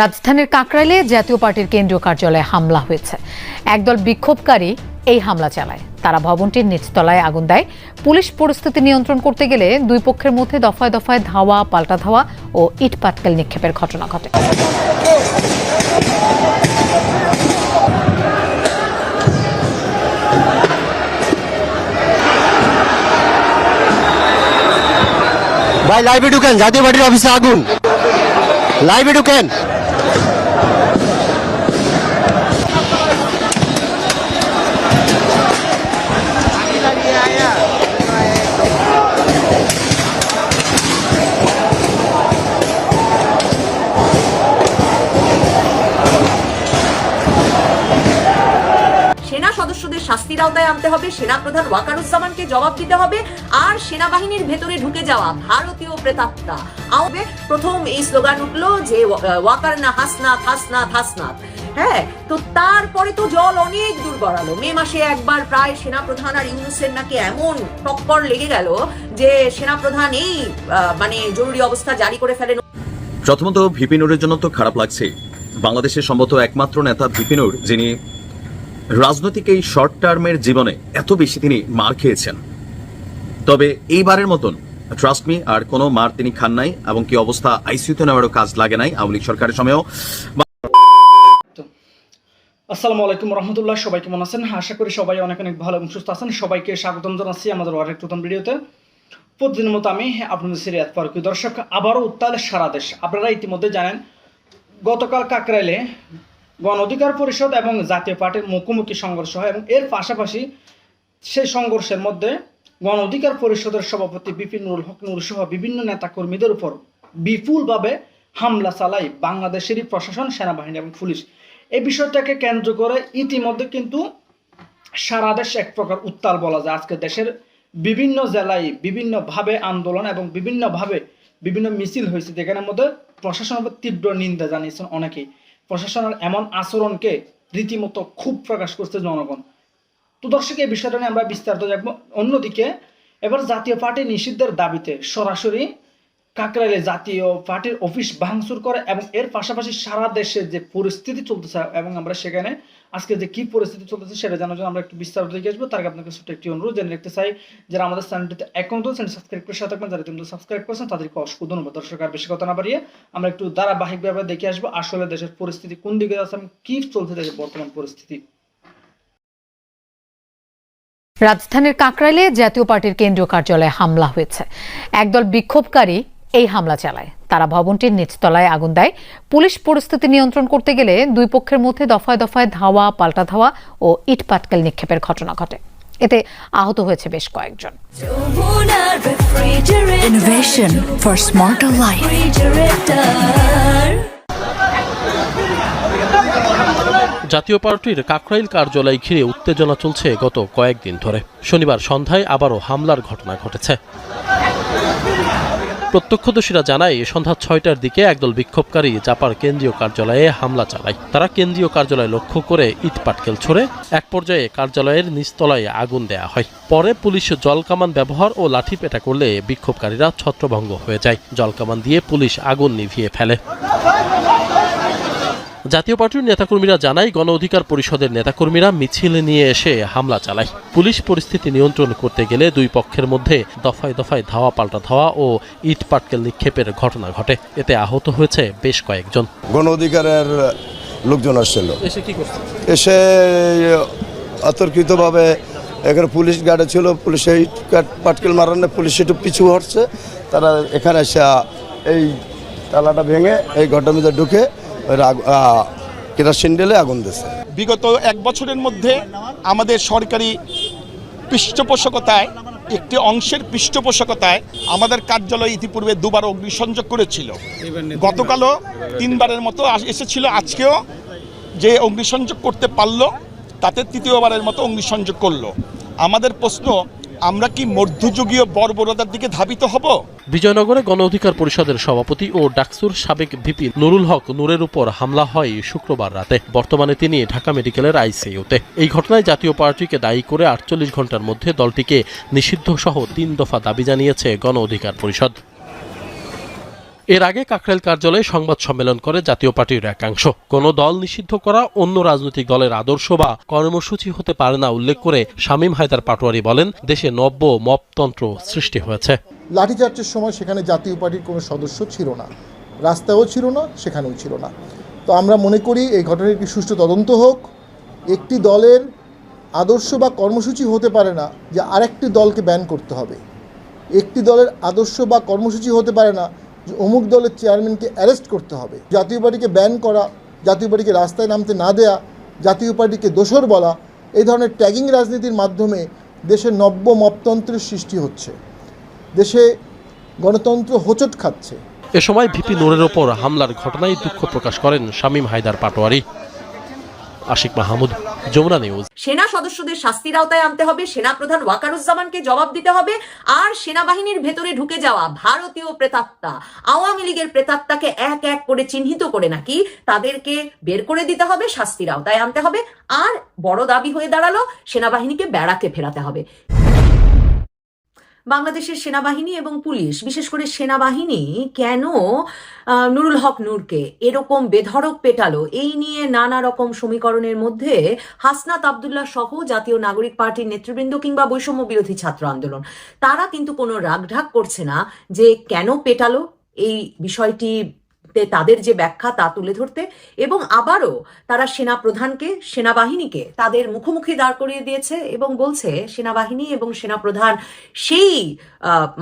রাজধানীর কাকরাইলে জাতীয় পার্টির কেন্দ্রীয় কার্যালয়ে হামলা হয়েছে। একদল বিক্ষোভকারী এই হামলা চালায়। তারা ভবনটির নিচতলায় আগুন দেয়। পুলিশ পরিস্থিতি নিয়ন্ত্রণ করতে গেলে দুই পক্ষের মধ্যে দফায় দফায় ধাওয়া, পাল্টা ধাওয়া ও ইট পাটকেল নিক্ষেপের ঘটনা ঘটে। ভাই লাইভে ঢুকেন। জাতীয় পার্টির অফিসে আগুন। লাইভে ঢুকেন। সদস্যদের শাস্তির আওতায় আনতে হবে। সেনা প্রধান ওয়াকারুজ্জামানকে জবাব দিতে হবে। আর সেনাবাহিনীর ভেতরে ঢুকে যাওয়া। ভারতীয় প্রেতাত্মা প্রথম এই স্লোগান উঠল যে ওয়াকার না হাসনাথ হ্যাঁ তো তারপরে তো জল অনেক দূর গড়ালো। মে মাসে একবার প্রায় সেনা প্রধান আর ইউনুসের নাকি এমন টক্কর লেগে গেল যে সেনা প্রধান এই মানে জরুরি অবস্থা জারি করে ফেলেন। প্রথমত ভিপিনুরের জন্য তো খারাপ লাগছে। বাংলাদেশের সম্ভবত একমাত্র নেতা ভিপিনুর, যিনি রাজনৈতিক এই শর্ট টার্মের জীবনে এত বেশি তিনি মার খেয়েছেন। তবে এইবারের মতন ট্রাস্ট মি আর কোনো মার তিনি খান নাই, এবং কি অবস্থা আইসিইউতে নেওয়ারও কাজ লাগে নাই আওয়ামী লীগ সরকারের সময়ও। আসসালামু আলাইকুম রহমতুল্লাহ, সবাই কেমন আছেন? আশা করি সবাই অনেক অনেক ভালো এবং সুস্থ আছেন। সবাইকে স্বাগতম জানাচ্ছি আমাদের আরেক নতুন ভিডিওতে। প্রতিদিনের মতো আমি আপনাদের সিরিয়াত ফারুকি, দর্শক, আবারও উত্তাল সারা দেশ। আপনারা ইতিমধ্যে জানেন, গতকাল কাকরাইলে গণ অধিকার পরিষদ এবং জাতীয় পার্টির মুখোমুখি সংঘর্ষ হয় এবং এর পাশাপাশি সেই সংঘর্ষের মধ্যে গণ অধিকার পরিষদের সভাপতি বিপিন নুরুল হক নুর সহ বিভিন্ন নেতাকর্মীদের উপর বিপুলভাবে হামলা চালায় বাংলাদেশেরই প্রশাসন, সেনাবাহিনী এবং পুলিশ। এই বিষয়টাকে কেন্দ্র করে ইতিমধ্যে কিন্তু সারা দেশ এক প্রকার উত্তাল বলা যায়। আজকে দেশের বিভিন্ন জেলায় বিভিন্নভাবে আন্দোলন এবং বিভিন্নভাবে বিভিন্ন মিছিল হয়েছে যেখানের মধ্যে প্রশাসনের তীব্র নিন্দা জানিয়েছেন অনেকেই। প্রশাসনের এমন আচরণকে রীতিমতো খুব প্রকাশ করছে জনগণ। তো দর্শক, এই বিষয়টা নিয়ে আমরা বিস্তারিত দেখব অন্যদিকে, এবার জাতীয় পার্টি নিষিদ্ধের দাবিতে সরাসরি কাকরাইলে জাতীয় পার্টির অফিস ভাঙচুর করে এবং এর পাশাপাশি সারা দেশে যে পরিস্থিতি চলতেছে এবং আমরা সেখানে আজকে যে কি পরিস্থিতি চলতেছে সেটা জানার জন্য আমরা একটু বিস্তারিত দেখে আসব। তার আপনাকে ছোট্ট একটি অনুরোধ, জেনে রাখতে চাই, যারা আমাদের চ্যানেলটিতে এখন তো চ্যানেল সাবস্ক্রাইব করে সাথে থাকবেন। যারা কিন্তু সাবস্ক্রাইব করছেন, তাদেরকে অসংখ্য ধন্যবাদ। দর্শক, আর বেশি কথা না বাড়িয়ে আমরা একটু ধারাবাহিকভাবে দেখে আসব আসলে দেশের পরিস্থিতি কোন দিকে যাচ্ছে এবং কি চলছে দেশের বর্তমান পরিস্থিতি। রাজধানীর কাকরাইলে জাতীয় পার্টির কেন্দ্রীয় কার্যালয়ে হামলা হয়েছে। একদল বিক্ষোভকারী এই হামলা চালায়। তারা ভবনটির নিচতলায় আগুন দেয়। পুলিশ পরিস্থিতি নিয়ন্ত্রণ করতে গেলে দুই পক্ষের মধ্যে দফায় দফায় ধাওয়া পাল্টা ধাওয়া ও ইট পাটকেল নিক্ষেপের ঘটনা ঘটে। এতে আহত হয়েছে বেশ কয়েকজন। Innovation for smarter life. জাতীয় পার্টির কাকরাইল কার্যালয় ঘিরে উত্তেজনা চলছে গত কয়েকদিন ধরে। শনিবার সন্ধ্যায় আবারও হামলার ঘটনা ঘটেছে। প্রত্যক্ষদর্শীরা জানায়, সন্ধ্যা ছয়টার দিকে একদল বিক্ষোভকারী জাপার কেন্দ্রীয় কার্যালয়ে হামলা চালায়। তারা কেন্দ্রীয় কার্যালয় লক্ষ্য করে ইট পাটকেল ছড়ে এক পর্যায়ে কার্যালয়ের নিচতলায় আগুন দেয়া হয়। পরে পুলিশ জলকামান ব্যবহার ও লাঠিপেটা করলে বিক্ষোভকারীরা ছত্রভঙ্গ হয়ে যায়। জলকামান দিয়ে পুলিশ আগুন নিভিয়ে ফেলে। জাতীয় পার্টির নেতাকর্মীরা জানায় গণ অধিকার পরিষদের নেতাকর্মীরা মিছিল নিয়ে এসে হামলা চালায়। পুলিশ পরিস্থিতি নিয়ন্ত্রণ করতে গেলে দুই পক্ষের মধ্যে দফায় দফায় ধাওয়া পাল্টা ধাওয়া ও ইট পাটকেল নিক্ষেপের ঘটনা ঘটে। এতে আহত হয়েছে বেশ কয়েকজন। গণ অধিকারের লোকজন আসছিল। এসে কি করছে? এসে অতর্কিতভাবে এখানে পুলিশ গার্ডে ছিল পুলিশে ইট পাটকেল মারানো পুলিশ একটু পিছু হটছে। তারা এখানে এসে এই তালাটা ভেঙে এই মধ্যে ঢুকে ওই আগ- আহ, কেরোসিন ঢেলে আগুন দিয়েছে। বিগত এক বছরের মধ্যে আমাদের সরকারি পৃষ্ঠপোষকতায় একটি অংশের পৃষ্ঠপোষকতায় আমাদের কার্যালয় ইতিপূর্বে দুবার অগ্নিসংযোগ করেছিল। গতকালও তিনবারের মতো এসেছিল আজকেও যে অগ্নিসংযোগ করতে পারল তাতে তৃতীয়বারের মতো অগ্নিসংযোগ করল। আমাদের প্রশ্ন আমরা কি মধ্যযুগীয় বর্বরতার দিকে ধাবিত হব? বিজয়নগরে গণ অধিকার পরিষদের সভাপতি ও ডাকসুর সাবেক ভিপি নুরুল হক নূরের উপর হামলা হয় শুক্রবার রাতে। বর্তমানে তিনি ঢাকা মেডিকেলের আইসিইউতে। এই ঘটনায় জাতীয় পার্টিকে দায়ী করে আটচল্লিশ ঘণ্টার মধ্যে দলটিকে নিষিদ্ধ সহ তিন দফা দাবি জানিয়েছে গণ অধিকার পরিষদ। এর আগে কাকরাইল কার্যালয়ে সংবাদ সম্মেলন করে জাতীয় পার্টির একাংশ। কোনো দল নিষিদ্ধ করা অন্য রাজনৈতিক দলের আদর্শ বা কর্মসূচি হতে পারে না উল্লেখ করে শামীম হায়দার পাটোয়ারি বলেন, দেশে নব্য মপতন্ত্র সৃষ্টি হয়েছে। লাঠিচার্জের সময় সেখানে জাতীয় পার্টির কোনো সদস্য ছিল না। রাস্তাও ছিল না, সেখানেও ছিল না। তো আমরা মনে করি এই ঘটনার একটি সুষ্ঠু তদন্ত হোক। একটি দলের আদর্শ বা কর্মসূচি হতে পারে না, যে আরেকটি দলকে ব্যান করতে হবে। একটি দলের আদর্শ বা কর্মসূচি হতে পারে না যে অমুক দলের চেয়ারম্যানকে অ্যারেস্ট করতে হবে, জাতীয় পার্টিকে ব্যান করা, জাতীয় পার্টিকে রাস্তায় নামতে না দেয়া, জাতীয় পার্টিকে দোষর বলা, এই ধরনের ট্যাগিং রাজনীতির মাধ্যমে দেশে নব্য মপতন্ত্রের সৃষ্টি হচ্ছে। দেশে গণতন্ত্র হোচট খাচ্ছে। এ সময় ভিপি নোরের ওপর হামলার ঘটনায় দুঃখ প্রকাশ করেন শামীম হায়দার পাটোয়ারি। আশিক মাহমুদ, যমুনা নিউজ। সেনা সদস্যদের শাস্তির আওতায় আনতে হবে সেনা প্রধান ওয়াকারুজ্জামানকে জবাব দিতে হবে, আর সেনাবাহিনীর ভেতরে ঢুকে যাওয়া ভারতীয় প্রেতাত্মা। আওয়ামী লীগের প্রেতাত্মাকে এক এক করে চিহ্নিত করে নাকি তাদেরকে বের করে দিতে হবে, শাস্তির আওতায় আনতে হবে, আর বড় দাবি হয়ে দাঁড়াল, সেনাবাহিনীকে বেড়াকে ফেরাতে হবে। বাংলাদেশের সেনাবাহিনী এবং পুলিশ, বিশেষ করে সেনাবাহিনী কেন নুরুল হক নূরকে এরকম বেধড়ক পেটালো? এই নিয়ে নানা রকম সমীকরণের মধ্যে হাসনাত আবদুল্লাহ সহ জাতীয় নাগরিক পার্টির নেতৃবৃন্দ কিংবা বৈষম্য বিরোধী ছাত্র আন্দোলন। তারা কিন্তু কোনো রাগঢাক করছে না যে কেন পেটালো? এই বিষয়টি তাদের যে ব্যাখ্যা তা তুলে ধরতে এবং আবারও তারা সেনা প্রধানকে সেনাবাহিনীকে তাদের মুখোমুখি দাঁড় করিয়ে দিয়েছে এবং বলছে সেনাবাহিনী এবং সেনাপ্রধান সেই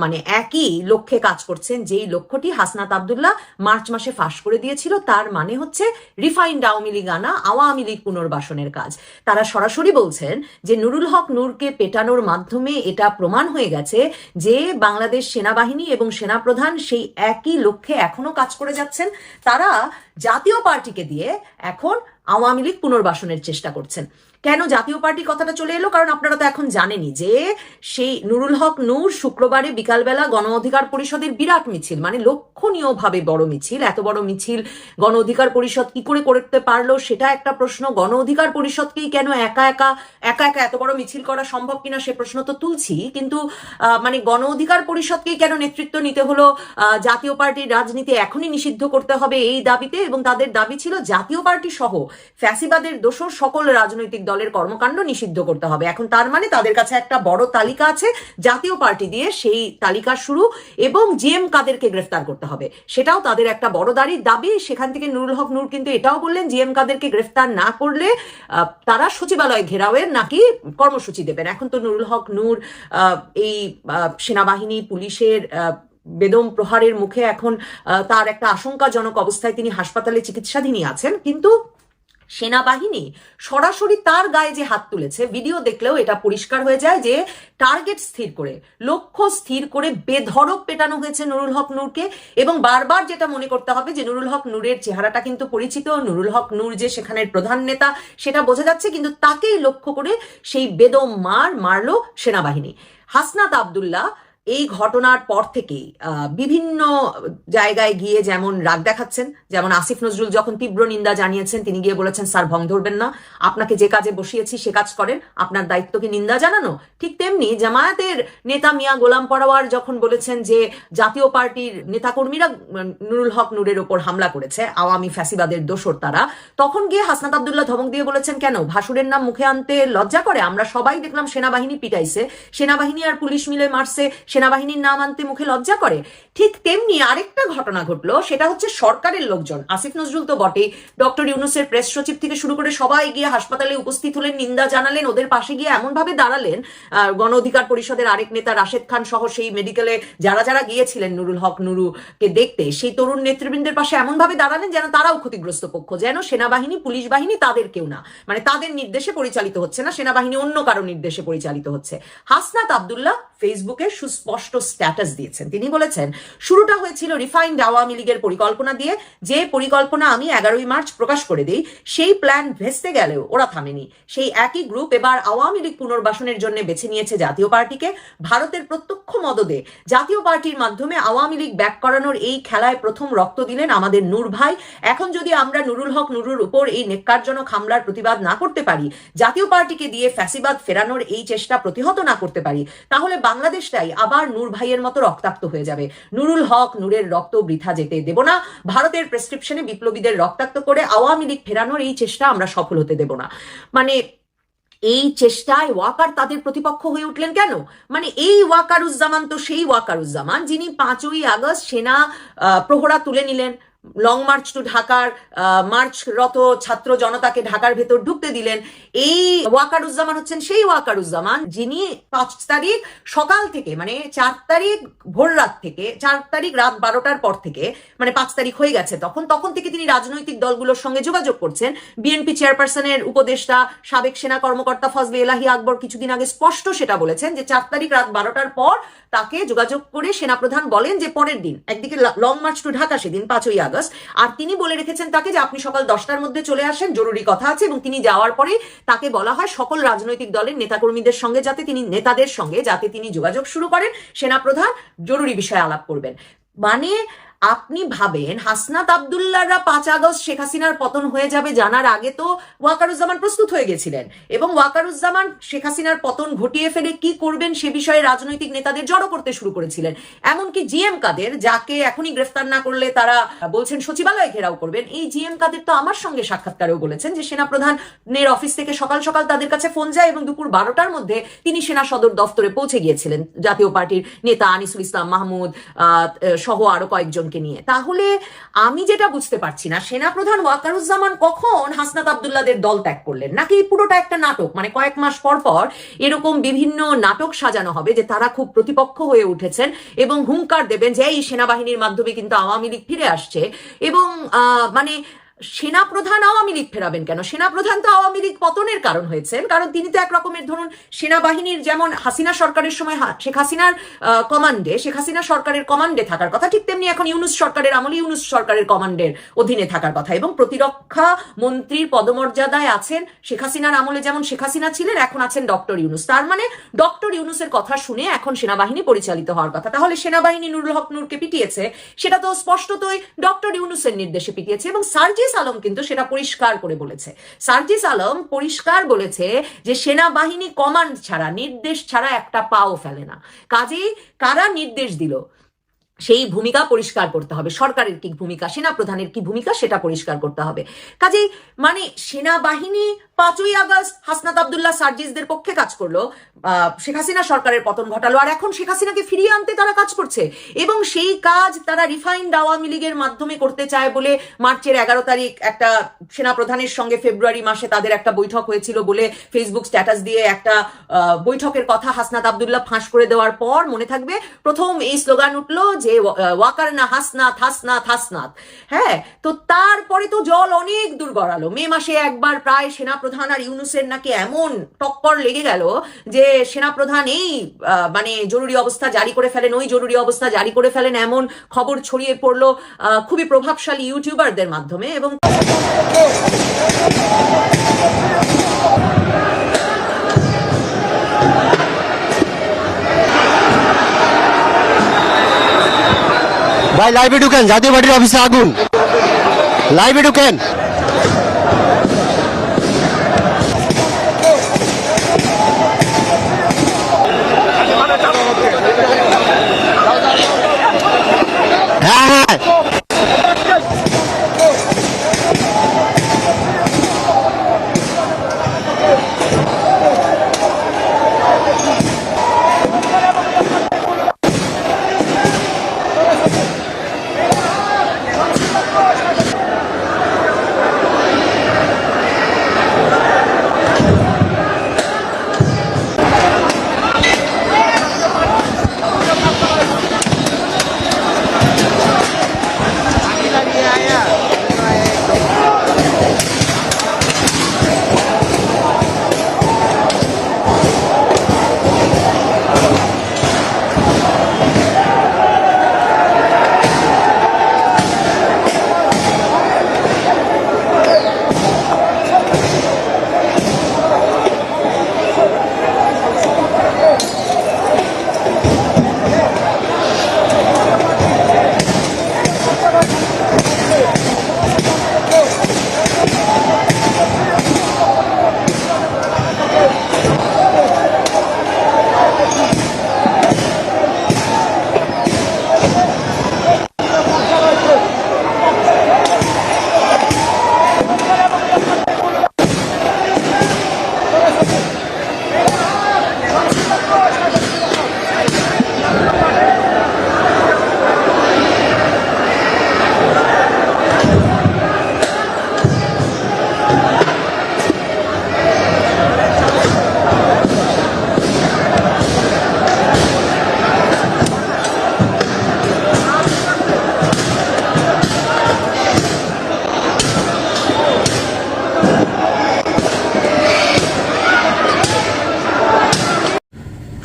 মানে একই লক্ষ্যে কাজ করছেন, যেই লক্ষ্যটি হাসনাত আবদুল্লাহ মার্চ মাসে ফাঁস করে দিয়েছিল। তার মানে হচ্ছে রিফাইন্ড আওয়ামী লীগ আনা আওয়ামী লীগ পুনর্বাসনের কাজ। তারা সরাসরি বলছেন যে নুরুল হক নূরকে পেটানোর মাধ্যমে এটা প্রমাণ হয়ে গেছে যে বাংলাদেশ সেনাবাহিনী এবং সেনাপ্রধান সেই একই লক্ষ্যে এখনও কাজ করে যাচ্ছেন তারা জাতীয় পার্টিকে দিয়ে এখন আওয়ামী লীগ পুনর্বাসনের চেষ্টা করছেন। কেন জাতীয় পার্টি কথাটা চলে এলো? কারণ আপনারা তো এখন জানেনই যে সেই নুরুল হক নূর শুক্রবারে বিকালবেলা গণ অধিকার পরিষদের বিরাট মিছিল মানে লক্ষণীয়ভাবে বড় মিছিল। এত বড় মিছিল গণ অধিকার পরিষদ কি করে করতে পারল সেটা একটা প্রশ্ন। গণ অধিকার পরিষদকেই কেন একা একা একা একা এত বড় মিছিল করা সম্ভব কিনা সে প্রশ্ন তো তুলছি। কিন্তু মানে গণ অধিকার পরিষদকেই কেন নেতৃত্ব নিতে হলো? জাতীয় পার্টির রাজনীতি এখনই নিষিদ্ধ করতে হবে এই দাবিতে এবং তাদের দাবি ছিল জাতীয় পার্টি সহ ফ্যাসিবাদের দোষর সকল রাজনৈতিক দলের কর্মকাণ্ড নিষিদ্ধ করতে হবে। এখন তার মানে তাদের কাছে একটা বড় তালিকা আছে, জাতীয় পার্টি দিয়ে সেই তালিকা শুরু এবং জিএম কাদেরকে গ্রেফতার করতে হবে। সেটাও তাদের একটা বড় দাঁড়ির দাবি। সেখান থেকে নুরুল হক নূর কিন্তু এটাও বললেন, জিএম কাদেরকে গ্রেফতার না করলে তারা সচিবালয় ঘেরাওয়ের নাকি কর্মসূচি দেবেন। এখন তো নুরুল হক নূর এই সেনাবাহিনী, পুলিশের বেদম প্রহারের মুখে এখন তার একটা আশঙ্কাজনক অবস্থায় তিনি হাসপাতালে চিকিৎসাধীনই আছেন। কিন্তু সেনাবাহিনী সরাসরি তার গায়ে যে হাত তুলেছে ভিডিও দেখলেও এটা পরিষ্কার হয়ে যায় যে টার্গেট স্থির করে, লক্ষ্য স্থির করে বেধড়ক পেটানো হয়েছে নুরুল হক নূরকে এবং বারবার যেটা মনে করতে হবে যে নুরুল হক নূরের চেহারাটা কিন্তু পরিচিত। নুরুল হক নূর যে সেখানের প্রধান নেতা, সেটা বোঝা যাচ্ছে কিন্তু তাকেই লক্ষ্য করে সেই বেদম মার মারলো সেনাবাহিনী। হাসনাত আবদুল্লাহ এই ঘটনার পর আহ, বিভিন্ন জায়গায় গিয়ে যেমন রাগ দেখাচ্ছেন যেমন আসিফ নজরুল যখন তীব্র নিন্দা জানিয়েছেন তিনি গিয়ে বলেছেন স্যার ভং ধরবেন না। আপনাকে যে কাজে বসিয়েছি সে কাজ করেন। আপনার দায়িত্বকে নিন্দা জানানো? ঠিক তেমনি জামায়াতের নেতা মিয়া গোলাম পরোয়ার যখন বলেছেন যে জাতীয় পার্টির নেতাকর্মীরা নুরুল হক নূরের ওপর হামলা করেছে আওয়ামী ফ্যাসিবাদের দোসর তারা। তখন গিয়ে হাসনাত আবদুল্লাহ ধমক দিয়ে বলেছেন কেন? ভাসুরের নাম মুখে আনতে লজ্জা করে? আমরা সবাই দেখলাম সেনাবাহিনী পিটাইছে। সেনাবাহিনী আর পুলিশ মিলে মারছে। সেনাবাহিনীর নাম আনতে মুখে লজ্জা করে? ঠিক তেমনি আরেকটা ঘটনা ঘটলো, সেটা হচ্ছে সরকারের লোকজন। আসিফ নজরুল তো বটেই। ডক্টর ইউনুসের প্রেস সচিব থেকে শুরু করে সবাই গিয়ে হাসপাতালে উপস্থিত হলেন, নিন্দা জানালেন, ওদের পাশে গিয়ে এমন ভাবে দাঁড়ালেন গণ অধিকার পরিষদের আরেক নেতা রাশেদ খান সহ সেই মেডিকেলে যারা যারা গিয়েছিলেন, নুরুল হক নুরুকে দেখতে, সেই তরুণ নেতৃবৃন্দের পাশে এমন ভাবে দাঁড়ালেন যেন তারাও ক্ষতিগ্রস্ত পক্ষ, যেন সেনাবাহিনী, পুলিশ বাহিনী তাদের কেউ না। মানে তাদের নির্দেশে পরিচালিত হচ্ছে না, সেনাবাহিনী অন্য কারও নির্দেশে পরিচালিত হচ্ছে। হাসনাত আবদুল্লাহ, ফেসবুকে সুস্পষ্ট স্ট্যাটাস দিয়েছেন। তিনি বলেছেন, শুরুটা হয়েছিল রিফাইন্ড আওয়ামী লীগের পরিকল্পনা দিয়ে। যে পরিকল্পনা আমি এগারোই মার্চ প্রকাশ করে দিই, সেই প্ল্যান ভেস্তে গেলেও ওরা থামেনি। সেই একই গ্রুপ এবার আওয়ামী লীগ পুনর্বাসনের জন্য বেছে নিয়েছে জাতীয় পার্টিকে। ভারতের প্রত্যক্ষ মদদে জাতীয় পার্টির মাধ্যমে আওয়ামী লীগ ব্যাক করানোর এই খেলায় প্রথম রক্ত দিলেন আমাদের নূর ভাই। এখন যদি আমরা নুরুল হক নুরুর উপর এই নেককারজনক হামলার প্রতিবাদ না করতে পারি, জাতীয় পার্টিকে দিয়ে ফ্যাসিবাদ ফেরানোর এই চেষ্টা প্রতিহত না করতে পারি, তাহলে বাংলাদেশটাই আবার আবার নূর ভাইয়ের মতো রক্তাক্ত হয়ে যাবে। নুরুল হক নূরের রক্ত বৃথা যেতে দেব না। ভারতের প্রেসক্রিপশনে বিপ্লবীদের রক্তাক্ত করে আওয়ামী লীগ ফেরানোর এই চেষ্টা আমরা সফল হতে দেব না। মানে এই চেষ্টায় ওয়াকার তাদের প্রতিপক্ষ হয়ে উঠলেন কেন? মানে এই ওয়াকারুজ্জামান তো সেই ওয়াকারুজ্জামান যিনি পাঁচই আগস্ট সেনা প্রহরা তুলে নিলেন। লং মার্চ টু ঢাকার আহ, মার্চরত ছাত্র জনতাকে ঢাকার ভেতর ঢুকতে দিলেন। এই ওয়াকারুজ্জামান হচ্ছেন সেই ওয়াকারুজ্জামান যিনি পাঁচ তারিখ সকাল থেকে মানে চার তারিখ ভোর রাত থেকে চার তারিখ রাত বারোটার পর থেকে মানে পাঁচ তারিখ হয়ে গেছে তখন তখন থেকে তিনি রাজনৈতিক দলগুলোর সঙ্গে যোগাযোগ করছেন। বিএনপি চেয়ারপারসনের উপদেষ্টা সাবেক সেনা কর্মকর্তা ফজলে এলাহি আকবর কিছুদিন আগে স্পষ্ট সেটা বলেছেন যে চার তারিখ রাত বারোটার পর তাকে যোগাযোগ করে সেনাপ্রধান বলেন যে পরের দিন একদিকে লং মার্চ টু ঢাকা সেদিন পাঁচই আগস্ট। আর তিনি বলে রেখেছেন তাকে যে আপনি সকাল দশটার মধ্যে চলে আসেন, জরুরি কথা আছে এবং তিনি যাওয়ার পরে তাকে বলা হয় সকল রাজনৈতিক দলের নেতাকর্মীদের সঙ্গে যাতে তিনি, নেতাদের সঙ্গে যাতে তিনি যোগাযোগ শুরু করেন। সেনাপ্রধান জরুরি বিষয়ে আলাপ করবেন। মানে আপনি ভাবেন হাসনাত আবদুল্লাহরা পাঁচ আগস্ট শেখ হাসিনার পতন হয়ে যাবে জানার আগে তো ওয়াকারুজ্জামান প্রস্তুত হয়ে গেছিলেন। এবং ওয়াকারুজ্জামান শেখ হাসিনার পতন ঘটিয়ে ফেলে কি করবেন সে বিষয়ে রাজনৈতিক নেতাদের জড়ো করতে শুরু করেছিলেন। এমনকি জিএম কাদের, যাকে এখনই গ্রেফতার না করলে তারা বলছেন সচিবালয় ঘেরাও করবেন, এই জিএম কাদের তো আমার সঙ্গে সাক্ষাৎকারেও বলেছেন যে সেনাপ্রধানের অফিস থেকে সকাল সকাল তাদের কাছে ফোন যায় এবং দুপুর বারোটার মধ্যে তিনি সেনা সদর দফতরে পৌঁছে গিয়েছিলেন। জাতীয় পার্টির নেতা আনিসুল ইসলাম মাহমুদ সহ আরও কয়েকজনকে নিয়ে। তাহলে আমি যেটা বুঝতে পারছি না, সেনাপ্রধান ওয়াকারুজ্জামান কখন হাসনাত আবদুল্লাদের দল ত্যাগ করলেন? নাকি পুরোটা একটা নাটক? মানে কয়েক মাস পর পর এরকম বিভিন্ন নাটক সাজানো হবে যে তারা খুব প্রতিপক্ষ হয়ে উঠেছেন এবং হুঙ্কার দেবেন যে এই সেনাবাহিনীর মাধ্যমে কিন্তু আওয়ামী লীগ ফিরে আসছে। এবং মানে সেনাপ্রধান আওয়ামী লীগ ফেরাবেন কেন? সেনাপ্রধান তো আওয়ামী লীগ পতনের কারণ হয়েছেন, কারণ তিনি তো এক রকমের ধরুন সেনাবাহিনীর যেমন হাসিনা সরকারের সময় শেখ হাসিনার কমান্ডে শেখ হাসিনা সরকারের কমান্ডে থাকার কথা, ঠিক তেমনি এখন ইউনুস সরকারের আমলে ইউনুস সরকারের কমান্ডের অধীনে থাকার কথা এবং প্রতিরক্ষা মন্ত্রীর পদমর্যাদায় আছেন শেখ হাসিনার আমলে যেমন শেখ হাসিনা ছিলেন, এখন আছেন ডক্টর ইউনুস। তার মানে ডক্টর ইউনুসের কথা শুনে এখন সেনাবাহিনী পরিচালিত হওয়ার কথা। তাহলে সেনাবাহিনী নুরুল হক নূরকে পিটিয়েছে, সেটা তো স্পষ্টতই ডক্টর ইউনুসের নির্দেশে পিটিয়েছে এবং সার্জিস আলম কিন্তু সেটা পরিষ্কার করে বলেছে। সার্জিস আলম পরিষ্কার বলেছে যে সেনাবাহিনী কমান্ড ছাড়া, নির্দেশ ছাড়া একটা পাও ফেলে না। কাজেই কারা নির্দেশ দিল? সেই ভূমিকা পরিষ্কার করতে হবে। সরকারের কি ভূমিকা সেনা প্রধানের কি ভূমিকা সেটা পরিষ্কার করতে হবে। কাজেই মানে সেনাবাহিনী পাঁচই আগস্ট হাসনাত আবদুল্লাহ সার্জিসদের পক্ষে কাজ করল। শেখ হাসিনা সরকারের পতন ঘটালো। আর এখন শেখ হাসিনাকে ফিরিয়ে আনতে তারা কাজ করছে। এবং সেই কাজ তারা রিফাইন্ড আওয়ামী লীগের মাধ্যমে করতে চায় বলে মার্চের এগারো তারিখ একটা সেনা প্রধানের সঙ্গে ফেব্রুয়ারি মাসে তাদের একটা বৈঠক হয়েছিল বলে ফেসবুক স্ট্যাটাস দিয়ে একটা বৈঠকের কথা হাসনাত আবদুল্লাহ ফাঁস করে দেওয়ার পর মনে থাকবে প্রথম এই স্লোগান উঠল যে ওয়াকার না হাসনাত হাসনাত হাসনাত। হ্যাঁ তো তারপরে তো জল অনেক দূর গড়ালো। মে মাসে একবার প্রায় সেনাপ্রধান আর ইউনুসের নাকি এমন টক্কর লেগে গেল যে সেনাপ্রধান এই মানে জরুরি অবস্থা জারি করে ফেলেন, ওই জরুরি অবস্থা জারি করে ফেলেন এমন খবর ছড়িয়ে পড়ল খুবই প্রভাবশালী ইউটিউবারদের মাধ্যমে এবং ভাই লাইভে ঢুকেন, জাতীয় পার্টির অফিসে আগুন। লাইভে ঢুকেন।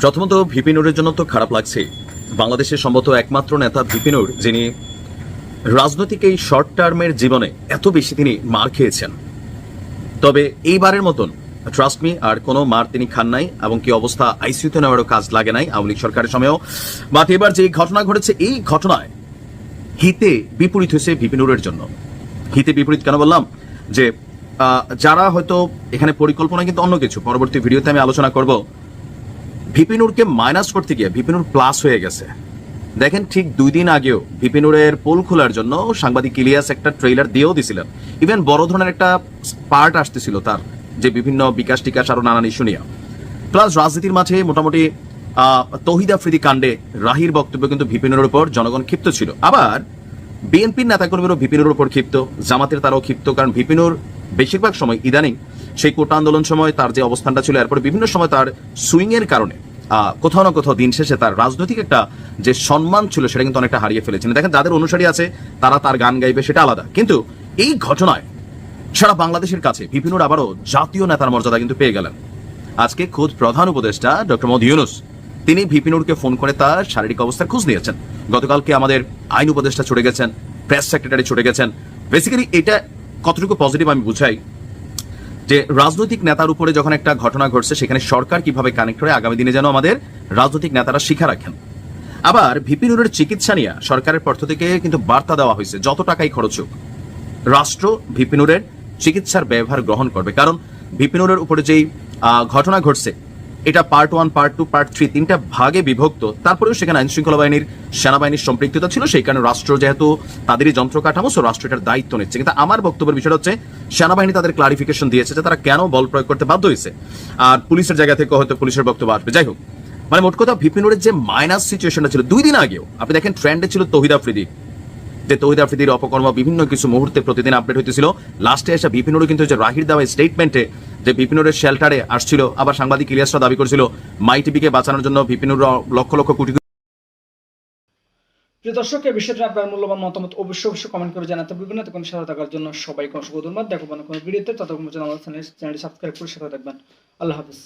প্রথমত ভিপিনুরের জন্য তো খারাপ লাগছে। বাংলাদেশের সম্ভবত একমাত্র নেতা ভিপিনুর যিনি রাজনৈতিক এই শর্ট টার্মের জীবনে এত বেশি তিনি মার খেয়েছেন। তবে এইবারের মতন ট্রাস্ট মি আর কোনো মার তিনি খান নাই এবং কি অবস্থা আইসিইউতে নেওয়ারও কাজ লাগে নাই আওয়ামী লীগ সরকারের সময়ও। বাট এবার যে ঘটনা ঘটেছে, এই ঘটনায় হিতে বিপরীত হয়েছে ভিপিনুরের জন্য। হিতে বিপরীত কেন বললাম? যে যারা হয়তো এখানে পরিকল্পনা, কিন্তু অন্য কিছু। পরবর্তী ভিডিওতে আমি আলোচনা করব। ভিপিনুরকে মাইনাস করতে গিয়ে ভিপিনুর প্লাস হয়ে গেছে। দেখেন ঠিক দুই দিন আগেও ভিপিনুরের পোল খোলার জন্য সাংবাদিক ইলিয়াস একটা ট্রেইলার দিয়েও দিছিলেন। ইভেন বড় ধরনের একটা পার্ট আসতেছিল তার, যে বিভিন্ন বিকাশ টিকাশ আরও নানান ইস্যু নিয়ে। প্লাস রাজনীতির মাঝে মোটামুটি তহিদ আফ্রিদি কাণ্ডে রাহির বক্তব্য কিন্তু ভিপিনুরের উপর জনগণ ক্ষিপ্ত ছিল। আবার বিএনপির নেতাকর্মীরাও ভিপিনুর উপর ক্ষিপ্ত, জামাতের তারাও ক্ষিপ্ত, কারণ ভিপিনুর বেশিরভাগ সময় ইদানিং সেই কোটা আন্দোলন সময় তার যে অবস্থানটা ছিল, এরপর বিভিন্ন সময় তার সুইংয়ের কারণে কোথাও না কোথাও দিন শেষে তার রাজনৈতিক একটা যে সম্মান ছিল সেটা কিন্তু অনেকটা হারিয়ে ফেলেছেন। দেখেন যাদের অনুসারী আছে, তারা তার গান গাইবে সেটা আলাদা। কিন্তু এই ঘটনায় সারা বাংলাদেশের কাছে ভিপিনুর আবারও জাতীয় নেতার মর্যাদা কিন্তু পেয়ে গেলেন। আজকে খোদ প্রধান উপদেষ্টা ডক্টর মোহাম্মদ ইউনুস, তিনি ভিপিনুরকে ফোন করে তার শারীরিক অবস্থার খোঁজ নিয়েছেন। গতকালকে আমাদের আইন উপদেষ্টা ছুটে গেছেন, প্রেস সেক্রেটারি ছুটে গেছেন। বেসিক্যালি এটা কতটুকু পজিটিভ আমি বুঝাই যে রাজনৈতিক নেতার উপরে যখন একটা ঘটনা ঘটছে, সেখানে সরকার কীভাবে কানেক্ট করে আগামী দিনে যেন আমাদের রাজনৈতিক নেতারা শিখা রাখেন। আবার ভিপি নুরের চিকিৎসা নিয়ে সরকারের পক্ষ থেকে কিন্তু বার্তা দেওয়া হয়েছে, যত টাকাই খরচ হোক। রাষ্ট্র ভিপি নুরের চিকিৎসার ব্যবহার গ্রহণ করবে। কারণ ভিপি নুরের উপরে যেই ঘটনা ঘটছে এটা part one part two part three তিনটা ভাগে বিভক্ত। তারপরেও সেখানে আইন শৃঙ্খলা বাহিনীর সেনাবাহিনীর সম্পৃক্ততা ছিল, সেই কারণে রাষ্ট্র যেহেতু তাদেরই যন্ত্র কাঠামো সো রাষ্ট্র এটার দায়িত্ব নিচ্ছে। কিন্তু আমার বক্তব্যের বিষয় হচ্ছে, সেনাবাহিনী তাদের ক্লারিফিকেশন দিয়েছে যে তারা কেন বল প্রয়োগ করতে বাধ্য হয়েছে। আর পুলিশের জায়গা থেকে হয়তো পুলিশের বক্তব্য আসবে। যাই হোক মানে মোট কথা ভিপিনুরের যে মাইনাস সিচুয়েশনটা ছিল, দুই দিন আগেও, আপনি দেখেন ট্রেন্ডে ছিল তহিদ আফ্রিদি যে তহিদ আফ্রিদির অপকর্ম বিভিন্ন কিছু মুহূর্তে প্রতিদিন আপডেট হইতেছিল। লাস্টে এসে বিপিনুরও কিন্তু যে রাহির দেওয়া স্টেটমেন্টে যে বিপিনুরের শেল্টারে আসছিল, আবার সাংবাদিক ইলিয়াসরা দাবি করেছিল মাই টিভিকে বাঁচানোর জন্য বিপিনুর লক্ষ লক্ষ কোটি প্রিয় দর্শক এই বিষয়টা আপনার মূল্যবান মতামত অবশ্যই অবশ্যই কমেন্ট করে জানাতে ভুলবেন না। কোনো সাথে থাকার জন্য সবাইকে অসংখ্য ধন্যবাদ। দেখো কোনো ভিডিওতে। ততক্ষণ পর্যন্ত আমাদের চ্যানেলটি সাবস্ক্রাইব করে সাথে থাকবেন। আল্লাহ হাফিজ।